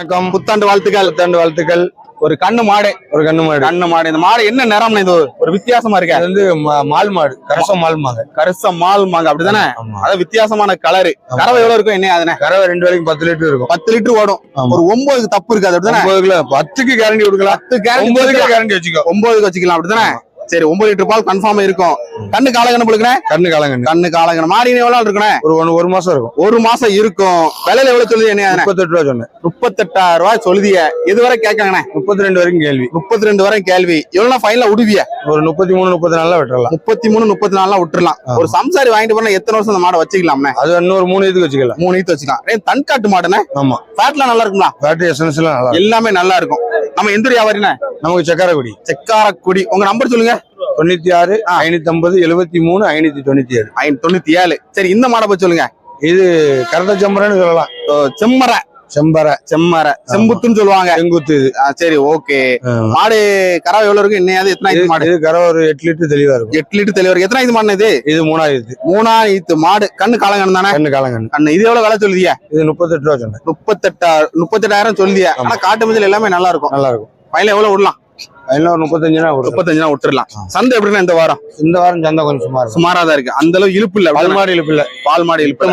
வணக்கம். புத்தாண்டு வாழ்த்துக்கள். புத்தாண்டு வாழ்த்துக்கள். ஒரு கண்ணு மாடு. ஒரு கண்ணு மாடு. கண்ணு மாடு. இந்த மாடு என்ன நிறம்னு இது? ஒரு வித்தியாசமா இருக்க? அது வந்து மால் மாடு. கரசம் மால் மாங்க கருச மால் மாங்க அப்படிதானே. அதாவது வித்தியாசமான கலரு. கறவை எவ்வளவு இருக்கும்? என்ன அதுனே கறவை ரெண்டு வேலைக்கு பத்து லிட்டர் இருக்கும். பத்து லிட்டர் ஓடும். ஒரு ஒன்பதுக்கு தப்பு இருக்காது. அப்படிதானே? ஒன்பது கிலோ பத்துக்கு கேரண்டி கொடுக்கலாம். பத்து கேரண்டி ஒன்பதுக்கு கேரண்டி வச்சுக்கோ. ஒன்பதுக்கு வச்சுக்கலாம். அப்படிதானே? சரி ஒன்பது லிட்டர் பால் கன்ஃபார்ம் இருக்கும். கண்ணு காலங்கன்னு புழுக்கணே கண்ணு காலங்கண்ணு கண்ணு காலங்கன்னு மாடி எவ்வளவு நாள் இருக்கணே ஒரு ஒன்று ஒரு மாசம் இருக்கும். ஒரு மாசம் இருக்கும். விலையில எவ்வளவு சொல்லுது என்ன முப்பத்தெட்டு ரூபா சொன்னேன். முப்பத்தெட்டாயிரம் ரூபாய் சொல்லுதிய. இதுவரை கேட்காங்கண்ணே முப்பத்தி ரெண்டு வரைக்கும் கேள்வி. முப்பத்தி ரெண்டு வரை கேள்வி எவ்வளவு ஃபைனல விடுவிய? ஒரு முப்பத்தி மூணு முப்பத்தி நாலுல வெட்டலாம் முப்பத்தி மூணு முப்பத்தி நாலுலாம் விட்டுறலாம். ஒரு சம்சாரி வாங்கிட்டு போனா எத்தனை வருஷம் அந்த மாடை வச்சுக்கலாம்ண்ணே? அது இன்னொரு மூணு இதுக்கு வச்சுக்கலாம். மூணு ஈத்து வச்சுக்கலாம். ஏன் தன்காட்டு மாடுண்ணே? ஆமா. ஃபேட்லாம் நல்லா இருக்குங்களா பேட்டரி எசன்ஸ் எல்லாம் நல்லா. எல்லாமே நல்லா இருக்கும். நம்ம எந்த வியாபாரிண்ணே? நமக்கு சக்கரக்குடி. செக்காரக்குடி. உங்க நம்பர் சொல்லுங்க. தொண்ணூத்தி ஆறு ஐநூத்தி ஐம்பது எழுபத்தி மூணு ஐநூத்தி தொண்ணூத்தி ஏழு ஐ- தொண்ணூத்தி ஏழு சரி இந்த மாடை பத்தி சொல்லுங்க. இது கரட்ட செம்பரன்னு சொல்லலாம். செம்மரை செம்பரை செம்மரை செம்புத்துன்னு சொல்லுவாங்க. செங்குத்து இது. சரி ஓகே. மாடு கறவை எவ்வளவு இருக்கு? இன்னையாவது எத்தனை மாடு? இது கரை ஒரு எட்டு லிட்டர் தெளிவா இருக்கும். எட்டு லிட்டர் தெளிவர் எத்தனை இது மாடு இது? இது மூணாயிரத்து. மூணாயிரம் ஈத்து மாடு. கண்ணு காலங்கன்னு தானே? கண்ணு காலங்கண்ணு. கண்ணு. இது எவ்வளவு விலை சொல்லுதிய? இது முப்பத்தெட்டு ரூபா சொன்னேன். முப்பத்தெட்டாயிரம் முப்பத்தெட்டாயிரம் சொல்லுதிய. ஆனா காட்டு மஞ்சள் எல்லாமே நல்லா இருக்கும். நல்லா இருக்கும். பையில எவ்வளவு விடலாம்? ஒரு முப்பத்தஞ்சுனா கொடுக்கும் முப்பத்தஞ்சு நாள் விட்டுறலாம். சந்தை எப்படின்னா இந்த வாரம்? இந்த வாரம் சந்தை கொஞ்சம் சுமார் தான் இருக்கு. அந்த அளவு இழுப்பு இல்ல. பல் மாடு இழுப்பு இல்ல. பால் மாடு இழுப்பு